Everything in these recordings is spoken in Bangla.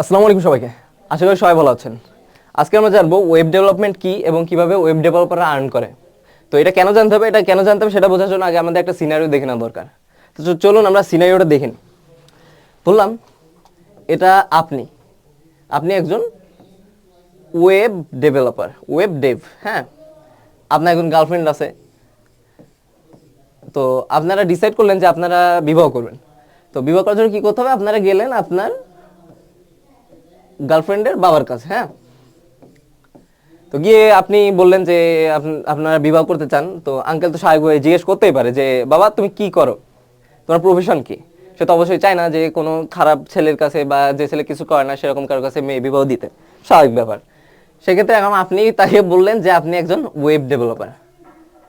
আসসালামু আলাইকুম সবাইকে। আশা করি সবাই ভালো আছেন। আজকে আমরা জানব ওয়েব ডেভেলপমেন্ট কি এবং কীভাবে ওয়েব ডেভেলপাররা আর্ন করে। তো এটা কেন জানতে হবে? এটা কেন জানতে হবে সেটা বোঝার জন্য আগে আমাদের একটা সিনারিও দেখে নেওয়া দরকার। তো চলুন আমরা সিনারিওটা দেখে নিই। বললাম, এটা আপনি। আপনি একজন ওয়েব ডেভেলপার ওয়েব ডেভ হ্যাঁ? আপনার একজন গার্লফ্রেন্ড আছে। তো আপনারা ডিসাইড করলেন যে আপনারা বিবাহ করবেন। তো বিবাহ করার জন্য কী করতে হবে? আপনারা গেলেন আপনার গার্লফ্রেন্ডের বাবার কাছে হ্যাঁ? তো গিয়ে আপনি বললেন যে আপনারা বিবাহ করতে চান, তো আঙ্কেল তো স্বাভাবিক হয়ে জিজ্ঞেস করতেই পারে যে, বাবা, তুমি কি করো? তোমার প্রফেশন কি? সে তো অবশ্যই চায় না যে কোনো খারাপ ছেলের কাছে বা যে ছেলে কিছু করে না, সেরকম কারোর কাছে মেয়ে বিবাহ দিতে। স্বাভাবিক ব্যাপার। সেক্ষেত্রে এখন আপনি তাকে বললেন যে, আপনি একজন ওয়েব ডেভেলপার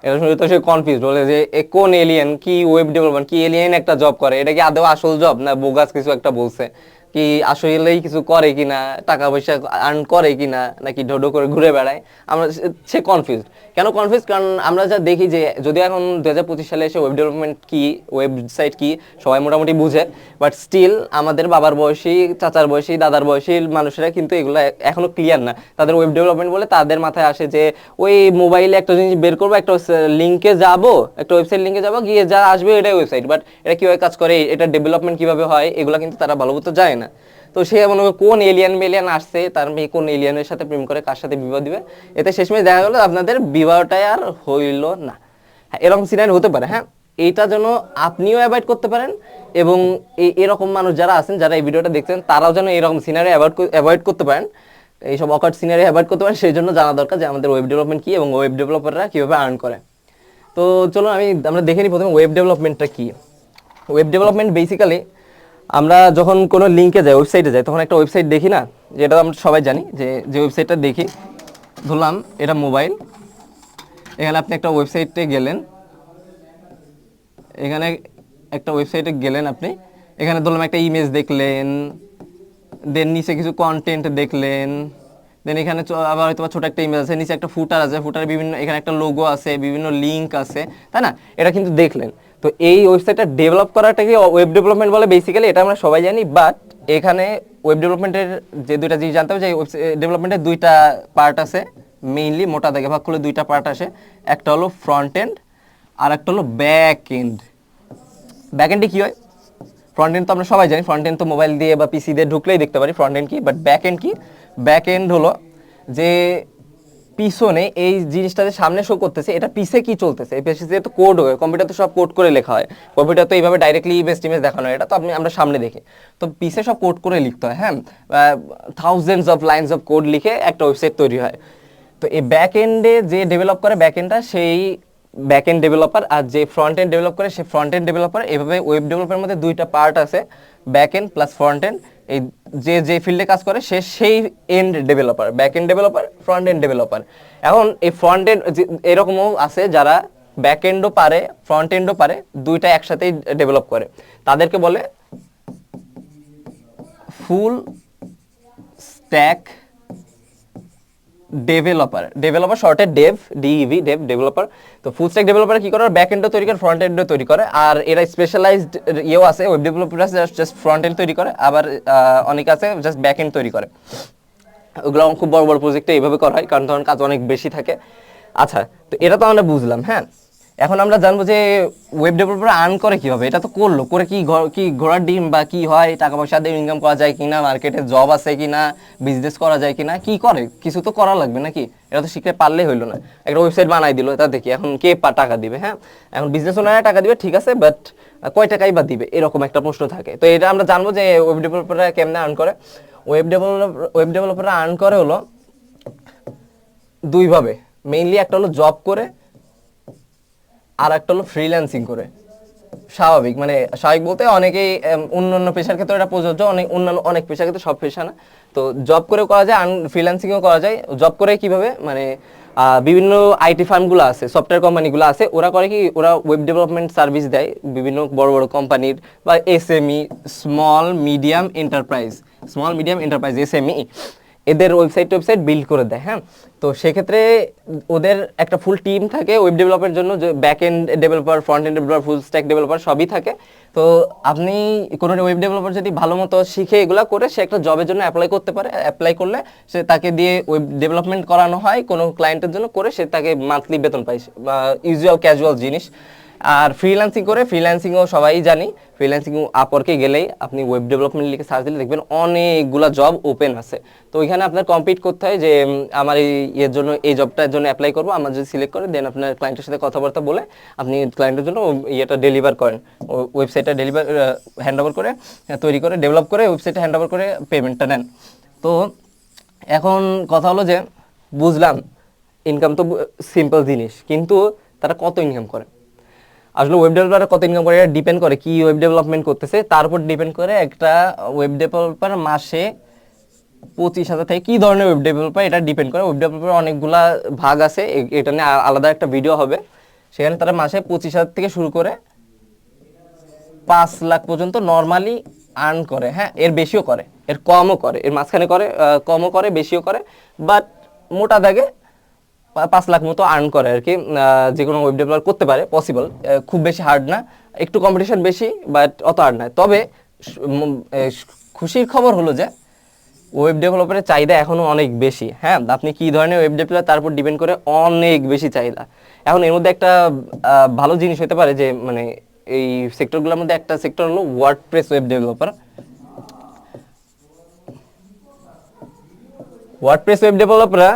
এটা শুনে তো সে কনফিউজ বলে যে, এ কোন এলিয়েন কি ওয়েব ডেভেলপমেন্ট কি এলিয়েন একটা জব করে? এটা কি আদৌ আসল জব না বোগাস কিছু একটা বলছে? কি আসলেই কিছু করে কিনা, টাকা পয়সা আর্ন করে কিনা, নাকি ঢোডো করে ঘুরে বেড়ায়, আমরা সে- কনফিউজ কেন কনফিউজ কারণ আমরা যা দেখি যে, যদি এখন দু হাজার পঁচিশ সালে এসে ওয়েব ডেভেলপমেন্ট কি ওয়েবসাইট কি, সবাই মোটামুটি বুঝে বাট স্টিল আমাদের বাবার বয়সী, চাচার বয়সী, দাদার বয়সী মানুষেরা কিন্তু এগুলো এ- এখনও ক্লিয়ার না। তাদের ওয়েব ডেভেলপমেন্ট বলে তাদের মাথায় আসে যে, ওই মোবাইলে একটা জিনিস বের করব, একটা লিঙ্কে যাব, একটা ওয়েবসাইট লিঙ্কে যাব, গিয়ে যা আসবে এটাই ওয়েবসাইট বাট এটা কীভাবে কাজ করে, এটা ডেভেলপমেন্ট কীভাবে হয়, এগুলো কিন্তু তারা ভালো মতো যায় তো সে মনে করে কোন এলিয়ান মেলিয়ান আসছে, তার মেয়ে কোন এলিয়ানের সাথে প্রেম করে কার সাথে বিবাহ দিবে? এতে শেষমেশ দেখা গেলো আপনাদের বিবাহটাই আর হইল না। হ্যাঁ এরকম সিনারি হতে পারে হ্যাঁ? এইটা যেন আপনিও অ্যাভয়েড করতে পারেন এবং এরকম মানুষ যারা আছেন, যারা এই ভিডিওটা দেখছেন, তারাও যেন এরকম সিনারি অ্যাভয়েড অ্যাভয়েড করতে পারেন। এইসব অকার্ড সিনারি অ্যাভয়েড করতে পারেন, সেই জন্য জানা দরকার যে আমাদের ওয়েব ডেভেলপমেন্ট কী এবং ওয়েব ডেভেলপাররা কীভাবে আর্ন করে। তো চলুন আমি, আমরা দেখে নিই প্রথমে ওয়েব ডেভেলপমেন্টটা কী। ওয়েব ডেভেলপমেন্ট বেসিক্যালি আমরা যখন কোনো লিঙ্কে যাই ওয়েবসাইটে যাই, তখন একটা ওয়েবসাইট দেখি না? যেটা আমরা সবাই জানি যে যে ওয়েবসাইটটা দেখি। ধরলাম, এটা মোবাইল এখানে আপনি একটা ওয়েবসাইটে গেলেন। এখানে একটা ওয়েবসাইটে গেলেন আপনি। এখানে ধরলাম একটা ইমেজ দেখলেন। দেন নিচে কিছু কন্টেন্ট দেখলেন। দেন এখানে আবার হয়তো ছোটো একটা ইমেজ আছে, নিচে একটা ফুটার আছে। ফুটার বিভিন্ন এখানে একটা লোগো আছে, বিভিন্ন লিঙ্ক আছে, তাই না? এটা কিন্তু দেখলেন। তো এই ওয়েবসাইটটা ডেভেলপ করাটাকে ওয়েব ডেভেলপমেন্ট বলে? বেসিক্যালি এটা আমরা সবাই জানি বাট এখানে ওয়েব ডেভেলপমেন্টের যে দুইটা জিনিস জানতে হবে যে ডেভেলপমেন্টের দুইটা পার্ট আছে মেইনলি মোটা দাগে ভাগ করলে দুইটা পার্ট আসে। একটা হলো ফ্রন্ট এন্ড আর একটা হলো ব্যাক এন্ড ব্যাক এন্ডে কী হয়? ফ্রন্ট এন্ড তো আমরা সবাই জানি ফ্রন্ট এন্ড তো মোবাইল দিয়ে বা পিসি দিয়ে ঢুকলেই দেখতে পারি ফ্রন্ট এন্ড কি? বাট ব্যাক এন্ড কি? ব্যাক এন্ড হলো যে পিছনে এই জিনিসটা যে সামনে শো করতেছে, এটা পিছে কি চলতেছে? এই পিছে তো কোড হয় কম্পিউটার তো সব কোড করে লেখা হয়। কম্পিউটার তো এইভাবে ডাইরেক্টলি ইমেজ টিমেজ দেখানো হয়, এটা তো আপনি, আমরা সামনে দেখি। তো পিছে সব কোড করে লিখতে হয় হ্যাঁ? Thousands of lines of code লিখে একটা ওয়েবসাইট তৈরি হয়। তো এই ব্যাক এন্ডে যে ডেভেলপ করে ব্যাক এন্ডটা সেই ব্যাক এন্ড ডেভেলপার আর যে ফ্রন্ট এন্ড ডেভেলপ করে, সে ফ্রন্ট এন্ড ডেভেলপার এভাবে ওয়েব ডেভেলপের মধ্যে দুইটা পার্ট আছে back end plus front end এই যে যে ফিল্ডে কাজ করে, সে সেই end developer back end developer front end developer এখন এই ফ্রন্ট এন্ড এরকমও আছে যারা ব্যাক এন্ডও পারে ফ্রন্ট এন্ডও পারে, দুইটা একসাথেই ডেভেলপ করে। তাদেরকে বলে ফুল স্ট্যাক ডেভেলপার ডেভেলপার শর্টে dev D E V dev developer তো ফুল স্ট্যাক ডেভেলপার কি করে? ব্যাক এন্ডও তৈরি করে ফ্রন্ট এন্ডও তৈরি করে। আর এরা স্পেশালাইজড ইয়েও আছে ওয়েব ডেভেলপার আছে জাস্ট জাস্ট ফ্রন্ট এন্ড তৈরি করে। আবার অনেক আছে জাস্ট ব্যাক এন্ড তৈরি করে। ওগুলো খুব বড় বড় প্রজেক্টে এইভাবে করা হয়, কারণ ধরুন কাজ অনেক বেশি থাকে। আচ্ছা তো এটা তো আমরা বুঝলাম হ্যাঁ? এখন আমরা জানব যে ওয়েব ডেভেলপার আর্ন করে কীভাবে? এটা তো করল। করে কি কি ঘোড়ার ডিম বা কি হয়? টাকা পয়সা দিয়ে ইনকাম করা যায় কিনা? মার্কেটে জব আছে কিনা? বিজনেস করা যায় কিনা? কি করে? কিছু তো করা লাগবে নাকি? এটা তো শিখতে পারলেই হইল না। একটা ওয়েবসাইট বানাই দিল তা দেখি এখন কে পা টাকা দিবে হ্যাঁ? এখন বিজনেস ওনারা টাকা দিবে, ঠিক আছে বাট কয় টাকাই বা দিবে? এরকম একটা প্রশ্ন থাকে। তো এটা আমরা জানব যে ওয়েব ডেভেলপাররা কেমনে আর্ন করে? ওয়েব ডেভেলপার ওয়েব ডেভেলপাররা আর্ন করে হলো দুইভাবে মেইনলি একটা হলো জব করে আর একটা হলো ফ্রিল্যান্সিং করে। স্বাভাবিক মানে স্বাভাবিক বলতে অনেকেই উম, অন্যান্য পেশার ক্ষেত্রে এটা প্রযোজ্য অনেক অন্যান্য অনেক পেশার ক্ষেত্রে সব পেশা না। তো জব করে করা যায় আন ফ্রিল্যান্সিংও করা যায়। জব করে কীভাবে? মানে বিভিন্ন আইটি ফার্মগুলো আছে সফটওয়্যার কোম্পানিগুলো আছে ওরা করে কি ওরা ওয়েব ডেভেলপমেন্ট সার্ভিস দেয় বিভিন্ন বড় বড় কোম্পানির বা SME small medium enterprise small medium enterprise SME এদের ওয়েবসাইট ওয়েবসাইট বিল্ড করে দেয় হ্যাঁ? তো সেক্ষেত্রে ওদের একটা ফুল টিম থাকে ওয়েব ডেভেলপের জন্য back end developer front end developer full stack developer সবই থাকে। তো আপনি কোনো ওয়েব ডেভেলপার যদি ভালো মতো শিখে এগুলো করে, সে একটা জবের জন্য অ্যাপ্লাই করতে পারে। অ্যাপ্লাই করলে সে তাকে দিয়ে ওয়েব ডেভেলপমেন্ট করানো হয় কোনো ক্লায়েন্টের জন্য, করে সে তাকে মান্থলি বেতন পায় ইউজুয়াল ক্যাজুয়াল জিনিস। আর ফ্রিল্যান্সিং করে ফ্রিল্যান্সিংও সবাই জানি। ফ্রিল্যান্সিং আপরকে গেলেই আপনি ওয়েব ডেভেলপমেন্ট লিখে সার্চ দিলে দেখবেন অনেকগুলো জব ওপেন আছে। তো ওইখানে আপনার কম্পিট করতে হয় যে আমার এই ইয়ের জন্য, এই জবটার জন্য অ্যাপ্লাই করব, আমার যদি সিলেক্ট করে দেন আপনার ক্লায়েন্টের সাথে কথাবার্তা বলে আপনি ক্লায়েন্টের জন্য ইয়েটা ডেলিভার করেন। ওয়েবসাইটটা ডেলিভার হ্যান্ড ওভার করে তৈরি করে ডেভেলপ করে ওয়েবসাইটটা হ্যান্ড ওভার করে পেমেন্টটা নেন। তো এখন কথা হলো যে, বুঝলাম ইনকাম তো সিম্পল জিনিস, কিন্তু তারা কত ইনকাম করে? আসলে ওয়েব ডেভেলপার কত ইনকাম করে, এটা ডিপেন্ড করে কি ওয়েব ডেভেলপমেন্ট করতেছে। তার উপর ডিপেন্ড করে একটা ওয়েব ডেভেলপার মাসে পঁচিশ হাজার থেকে কি ধরনের ওয়েব ডেভেলপার এটা ডিপেন্ড করে। ওয়েব ডেভেলপার অনেকগুলা ভাগ আছে এটা নিয়ে আলাদা একটা ভিডিও হবে। সেখানে তারা মাসে পঁচিশ হাজার থেকে শুরু করে পাঁচ লাখ পর্যন্ত নর্মালি আর্ন করে হ্যাঁ? এর বেশিও করে, এর কমও করে, এর মাঝখানে করে কমও করে, বেশিও করে বাট মোটা দাগে পাঁচ লাখ মতো আর্ন করে আর কি যে কোনো ওয়েব ডেভেলপার করতে পারে পসিবল খুব বেশি হার্ড না, একটু কম্পিটিশন বেশি বাট অত হার্ড না। তবে খুশির খবর হলো যে ওয়েব ডেভেলপারের চাহিদা এখনও অনেক বেশি। হ্যাঁ আপনি কি ধরনের ওয়েব ডেভেলপার তার উপর ডিপেন্ড করে অনেক বেশি চাহিদা। এখন এর মধ্যে একটা ভালো জিনিস হতে পারে যে মানে এই সেক্টরগুলোর মধ্যে একটা সেক্টর হলো WordPress web developer WordPress web ডেভেলপাররা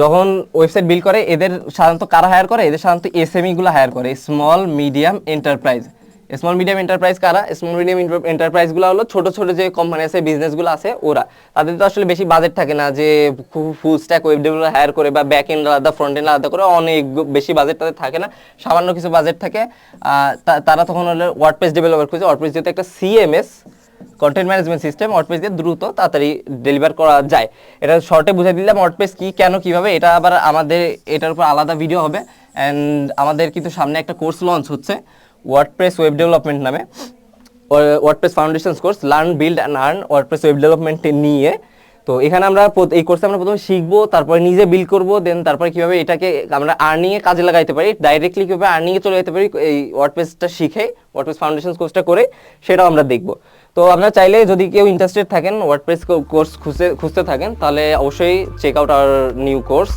যখন ওয়েবসাইট বিল করে, এদের সাধারণত কারা হায়ার করে? এদের সাধারণত এসএমই গুলো হায়ার করে। Small medium enterprise small medium enterprise কারা? স্মল মিডিয়াম এন্টারপ্রাইজগুলো হলো ছোট ছোট যে কোম্পানি আছে বিজনেসগুলো আছে, ওরা। তাদের তো আসলে বেশি বাজেট থাকে না যে full stack web developer hire করে বা ব্যাক এন্ড আলাদা ফ্রন্ট এন্ড আলাদা করে অনেক বেশি বাজেট তাদের থাকে না। সামান্য কিছু বাজেট থাকে। তারা তখন হলো ওয়ার্ডপ্রেস ডেভেলপার খুঁজে। ওয়ার্ডপ্রেস যেহেতু একটা CMS content management system WordPress দিয়ে দ্রুত তাড়াতাড়ি ডেলিভার করা যায়। এটা শর্টে বুঝাই দিলাম ওয়ার্ডপ্রেস কি, কেন, কীভাবে, এটা আবার আমাদের, এটার উপর আলাদা ভিডিও হবে। অ্যান্ড আমাদের কিন্তু সামনে একটা কোর্স লঞ্চ হচ্ছে ওয়ার্ডপ্রেস ওয়েব ডেভেলপমেন্ট নামে। WordPress foundations course learn build and earn WordPress web development নিয়ে। তো এখানে আমরা এই কোর্সে আমরা প্রথমে শিখব, তারপরে নিজে বিল্ড করব দেন তারপরে কীভাবে এটাকে আমরা আর্নিংয়ে কাজে লাগাইতে পারি ডাইরেক্টলি কীভাবে আর্নিংয়ে চলে যেতে পারি, এই ওয়ার্ডপ্রেসটা শিখে ওয়ার্ডপ্রেস ফাউন্ডেশন কোর্সটা করে, সেটাও আমরা দেখব। তো আপনারা চাইলে যদি কেউ ইন্টারেস্টেড থাকেন ওয়ার্ডপ্রেস কোর্স খুঁজতে খুঁজতে থাকেন, তাহলে অবশ্যই check out our new course